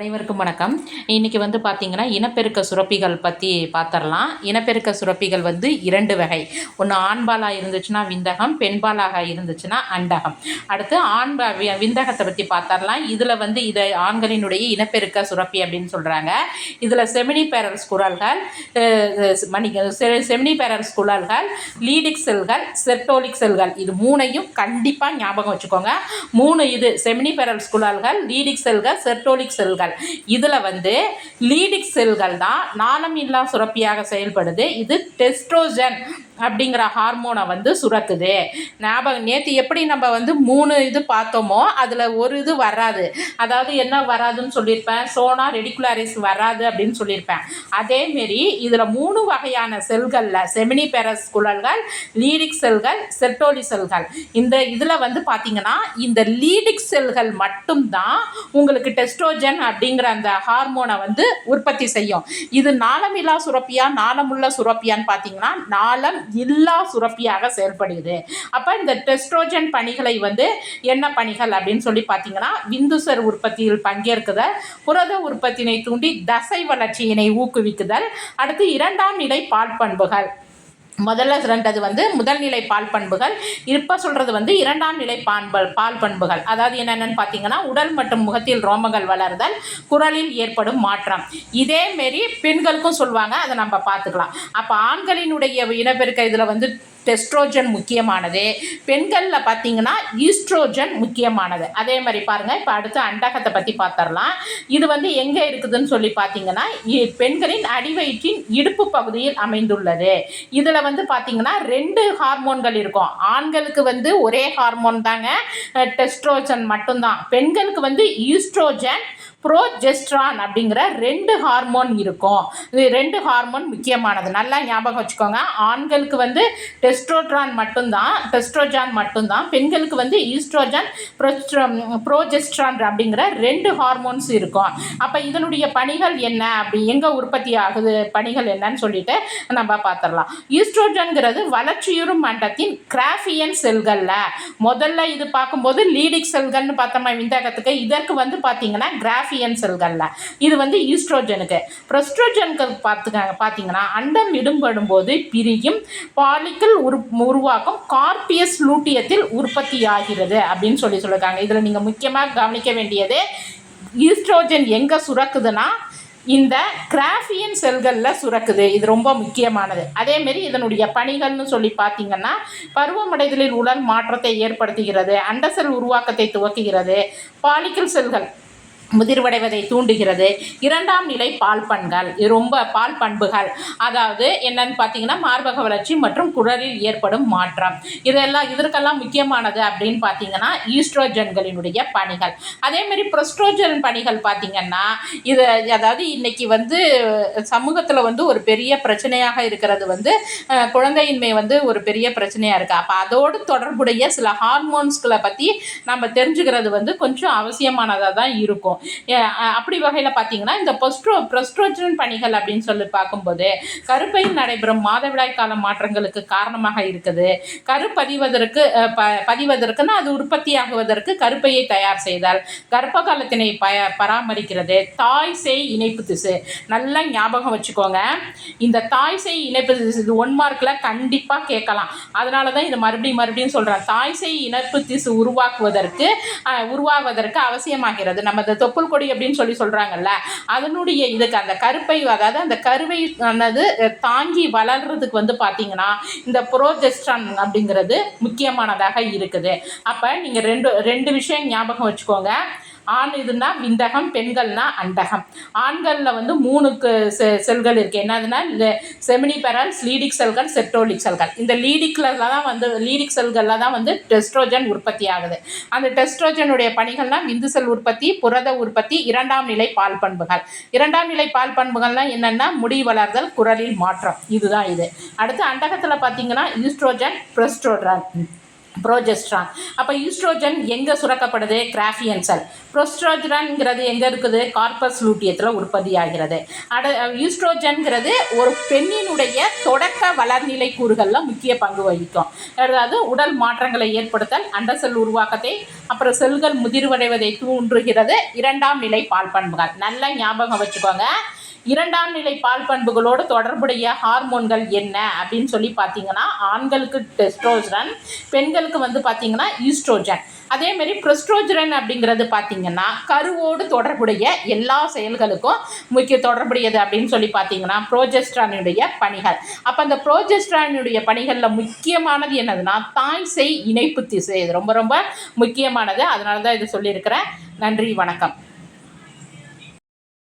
அனைவருக்கும் வணக்கம். இன்றைக்கி வந்து பார்த்திங்கன்னா இனப்பெருக்க சுரப்பிகள் பற்றி பார்த்துடலாம் இனப்பெருக்க சுரப்பிகள் வந்து இரண்டு வகை. ஒன்று ஆண்பாலாக இருந்துச்சுன்னா விந்தகம் பெண்பாலாக இருந்துச்சுன்னா அண்டகம். அடுத்து ஆண்பா வி- விந்தகத்தை பற்றி பார்த்தரலாம் இதில் வந்து இதை ஆண்களினுடைய இனப்பெருக்க சுரப்பி அப்படின்னு சொல்கிறாங்க இதில் செமினி பேரல்ஸ் குரல்கள் மணி செமினி பேரல்ஸ் குரல்கள் லீடிக் செல்கள் செர்டோலிக் செல்கள். இது மூணையும் கண்டிப்பாக ஞாபகம் வச்சுக்கோங்க. மூணு இது செமினி பேரல்ஸ் குழல்கள் லீடிக் செல்கள் செர்டோலிக் செல்கள். இதில் வந்து லீடிக் செல்கள் தான் நாணம் இல்லா சுரப்பியாக செயல்படுது. இது டெஸ்ட்ரோஜன் அப்படிங்கிற ஹார்மோனை வந்து சுரக்குது. ஞாபகம் நேற்று எப்படி நம்ம வந்து மூணு இது பார்த்தோமோ அதில் ஒரு இது வராது. அதாவது என்ன வராதுன்னு சொல்லியிருப்பேன். சோனா ரெடிகுலாரிஸ் வராது அப்படின்னு சொல்லியிருப்பேன். அதேமாரி இதில் மூணு வகையான செல்களில் செமினி பெரஸ் குழல்கள் லீடிக் செல்கள் செர்டோலி செல்கள். இந்த இதில் வந்து பார்த்தீங்கன்னா இந்த லீடிக் செல்கள் மட்டும்தான் உங்களுக்கு டெஸ்ட்ரோஜன் அப்படிங்கிற அந்த ஹார்மோனை வந்து உற்பத்தி செய்யும். இது நாளமில்லா சுரப்பியா நாளமுள்ள சுரப்பியான்னு பார்த்தீங்கன்னா நாளம் இல்லா சுரப்பியாக செயல்படுகிறது. அப்போ இந்த டெஸ்ட்ரோஜன் பணிகளை வந்து என்ன பணிகள் அப்படின்னு சொல்லி பார்த்தீங்கன்னா விந்துசர் உற்பத்தியில் பங்கேற்குதல் புரத உற்பத்தினை தூண்டி தசை வளர்ச்சியினை ஊக்குவிக்குதல் அடுத்து இரண்டாம் நிலை பால் பண்புகள். முதல்ல ரெண்டது வந்து முதல்நிலை பால் பண்புகள். இப்போ சொல்கிறது வந்து இரண்டாம் நிலை பான்பல் பால் பண்புகள். அதாவது என்னென்னு பார்த்தீங்கன்னா உடல் மற்றும் முகத்தில் ரோமங்கள் வளர்தல் குரலில் ஏற்படும் மாற்றம். இதேமாரி பெண்களுக்கும் சொல்லுவாங்க அதை நம்ம பார்த்துக்கலாம். அப்போ ஆண்களினுடைய இனப்பெருக்க இதில் வந்து டெஸ்ட்ரோஜன் முக்கியமானது. பெண்களில் பார்த்தீங்கன்னா ஈஸ்ட்ரோஜன் முக்கியமானது. அதே மாதிரி பாருங்கள் இப்போ அடுத்து அண்டகத்தை பற்றி பார்த்துடலாம் இது வந்து எங்கே இருக்குதுன்னு சொல்லி பார்த்தீங்கன்னா இ- பெண்களின் அடிவயிற்றின் இடுப்பு பகுதியில் அமைந்துள்ளது. இதில் வந்து பார்த்தீங்கன்னா ரெண்டு ஹார்மோன்கள் இருக்கும். ஆண்களுக்கு வந்து ஒரே ஹார்மோன் தாங்க டெஸ்ட்ரோஜன் மட்டும்தான். பெண்களுக்கு வந்து ஈஸ்ட்ரோஜன் ப்ரோஜெஸ்ட்ரான் அப்படிங்கிற ரெண்டு ஹார்மோன் இருக்கும். இது ரெண்டு ஹார்மோன் முக்கியமானது. நல்லா ஞாபகம் வச்சுக்கோங்க. ஆண்களுக்கு வந்து டெ டெஸ்ட்ரோட்ரான் மட்டும்தான் டெஸ்ட்ரோஜான் மட்டும்தான். பெண்களுக்கு வந்து ஈஸ்ட்ரோஜன் ப்ரோஜெஸ்ட்ரான் அப்படிங்கிற ரெண்டு ஹார்மோன்ஸ் இருக்கும். அப்போ இதனுடைய பணிகள் என்ன? அப்படி எங்கே உற்பத்தி ஆகுது? பணிகள் என்னன்னு சொல்லிட்டு நம்ம பார்த்துடலாம் ஈஸ்ட்ரோஜன்கிறது வளர்ச்சியுறும் மண்டத்தின் கிராஃபியன் செல்களில். முதல்ல இது பார்க்கும்போது லீடிக் செல்கள்னு பார்த்தோமா விந்தகத்துக்கு? இதற்கு வந்து பார்த்தீங்கன்னா கிராஃபியன் செல்களில். இது வந்து ஈஸ்ட்ரோஜனுக்கு. ப்ரெஸ்ட்ரோஜனுக்கு பார்த்துக்க பார்த்தீங்கன்னா அண்டம் விடும்படும் போது பிரியும் பாலிக்கல் உரு உருவாக்கும் கார்பியஸ் லூட்டியத்தில் உற்பத்தியாகிறது அப்படின்னு சொல்லி சொல்லியிருக்காங்க இதில் நீங்கள் முக்கியமாக கவனிக்க வேண்டியது ஈஸ்ட்ரோஜன் எங்கே சுரக்குதுன்னா இந்த கிராஃபியன் செல்களில் சுரக்குது. இது ரொம்ப முக்கியமானது. அதேமாரி இதனுடைய பணிகள்னு சொல்லி பார்த்தீங்கன்னா பருவமடைதலில் உடல் மாற்றத்தை ஏற்படுத்துகிறது அண்டசெல் உருவாக்கத்தை துவக்குகிறது பாலிக்கல் செல்கள் முதிர்வடைவதை தூண்டுகிறது. இரண்டாம் நிலை பால் பண்கள். இது ரொம்ப பால் பண்புகள். அதாவது என்னன்னு பார்த்தீங்கன்னா மார்பக வளர்ச்சி மற்றும் குடலில் ஏற்படும் மாற்றம். இதெல்லாம் இதற்கெல்லாம் முக்கியமானது அப்படின்னு பார்த்தீங்கன்னா ஈஸ்ட்ரோஜன்களினுடைய பணிகள். அதேமாரி ப்ரொஸ்ட்ரோஜன் பணிகள் பார்த்தீங்கன்னா இது அதாவது இன்னைக்கு வந்து சமூகத்தில் வந்து ஒரு பெரிய பிரச்சனையாக இருக்கிறது வந்து குழந்தையின்மை வந்து ஒரு பெரிய பிரச்சனையாக இருக்குது அப்போ அதோடு தொடர்புடைய சில ஹார்மோன்ஸ்களை பற்றி நம்ம தெரிஞ்சுக்கிறது வந்து கொஞ்சம் அவசியமானதாக தான் இருக்கும். அப்படி வகையில் பார்த்தீங்கன்னா இந்த பொஸ்ட்ரோ ப்ரொஸ்ட்ரோஜன் பணிகள் அப்படின்னு சொல்லி பார்க்கும்போது கருப்பையில் நடைபெறும் மாதவிடாய் கால மாற்றங்களுக்கு காரணமாக இருக்குது. கரு பதிவதற்கு ப பதிவதற்குன்னா அது உற்பத்தியாகுவதற்கு கருப்பையை தயார் செய்தால் கர்ப்ப காலத்தினை ப பராமரிக்கிறது. தாய் சேய் இணைப்பு திசு. நல்லா ஞாபகம் வச்சுக்கோங்க. இந்த தாய் சேய் இணைப்பு திசு இது ஒன் மார்க்கில் கண்டிப்பாக கேட்கலாம். அதனால தான் இது மறுபடியும் மறுபடியும் சொல்கிறேன் தாய் சேய் இணைப்பு திசு உருவாக்குவதற்கு உருவாவதற்கு அவசியமாகிறது. நம்ம தொப்புள் கொடி அப்படின்னு சொல்லி சொல்கிறாங்கல்ல அதனுடைய இதுக்கு அந்த கருப்பை அதாவது அந்த கருவை ஆனது தாங்கி வளர்றதுக்கு வந்து பார்த்தீங்கன்னா இந்த ப்ரோஜெஸ்ட்ரான் அப்படிங்கிறது முக்கியமானதாக இருக்குது. அப்போ நீங்கள் ரெண்டு ரெண்டு விஷயம் ஞாபகம் வச்சுக்கோங்க. ஆண் இதுனா விந்தகம் பெண்கள்னா அண்டகம். ஆண்களில் வந்து மூணுக்கு செ செல்கள் இருக்குது என்னதுன்னா இந்த லீடிக் செல்கள் செப்டோலிக் செல்கள். இந்த லீடிக்கில் தான் வந்து லீடிக் செல்களில் தான் வந்து டெஸ்ட்ரோஜன் உற்பத்தி ஆகுது. அந்த டெஸ்ட்ரோஜனுடைய பணிகள்னால் விந்து செல் உற்பத்தி புரத உற்பத்தி இரண்டாம் நிலை பால் பண்புகள். இரண்டாம் நிலை பால் பண்புகள்லாம் என்னென்னா முடி வளர்தல் குரலில் மாற்றம். இதுதான் இது. அடுத்து அண்டகத்தில் பார்த்தீங்கன்னா ஈஸ்ட்ரோஜன் ப்ரெஸ்ட்ரோட்ரான் ப்ரோஜெஸ்ட்ரான் அப்போ ஈஸ்ட்ரோஜன் எங்கே சுரக்கப்படுது? கிராஃபியன் செல் ப்ரோஸ்ட்ரோஜன்ங்கிறது எங்கே இருக்குது? கார்பஸ் லூட்டியத்தில் உற்பத்தி ஆகிறது அட ஈஸ்ட்ரோஜன்கிறது ஒரு பெண்ணினுடைய தொடக்க வளர்நிலை கூறுகளில் முக்கிய பங்கு வகிக்கும். அதாவது உடல் மாற்றங்களை ஏற்படுத்தல் அண்ட செல் உருவாக்கத்தை அப்புறம் செல்கள் முதிர்வடைவதை தூண்டுகிறது. இரண்டாம் நிலை பால் பண்புகள். நல்லா ஞாபகம் வச்சுக்கோங்க. இரண்டாம் நிலை பால் பண்புகளோடு தொடர்புடைய ஹார்மோன்கள் என்ன அப்படின்னு சொல்லி பார்த்தீங்கன்னா ஆண்களுக்கு டெஸ்ட்ரோஜன் பெண்களுக்கு வந்து பார்த்தீங்கன்னா ஈஸ்ட்ரோஜன். அதேமாரி ப்ரெஸ்ட்ரோஜன் அப்படிங்கிறது பார்த்தீங்கன்னா கருவோடு தொடர்புடைய எல்லா செயல்களுக்கும் முக்கிய தொடர்புடையது அப்படின்னு சொல்லி பார்த்தீங்கன்னா ப்ரோஜெஸ்ட்ரானுடைய பணிகள். அப்போ அந்த ப்ரோஜெஸ்ட்ரானுடைய பணிகளில் முக்கியமானது என்னதுன்னா தாய் செய் இணைப்பு திசை. இது ரொம்ப ரொம்ப முக்கியமானது. அதனால தான் இது சொல்லியிருக்கிறேன். நன்றி வணக்கம்.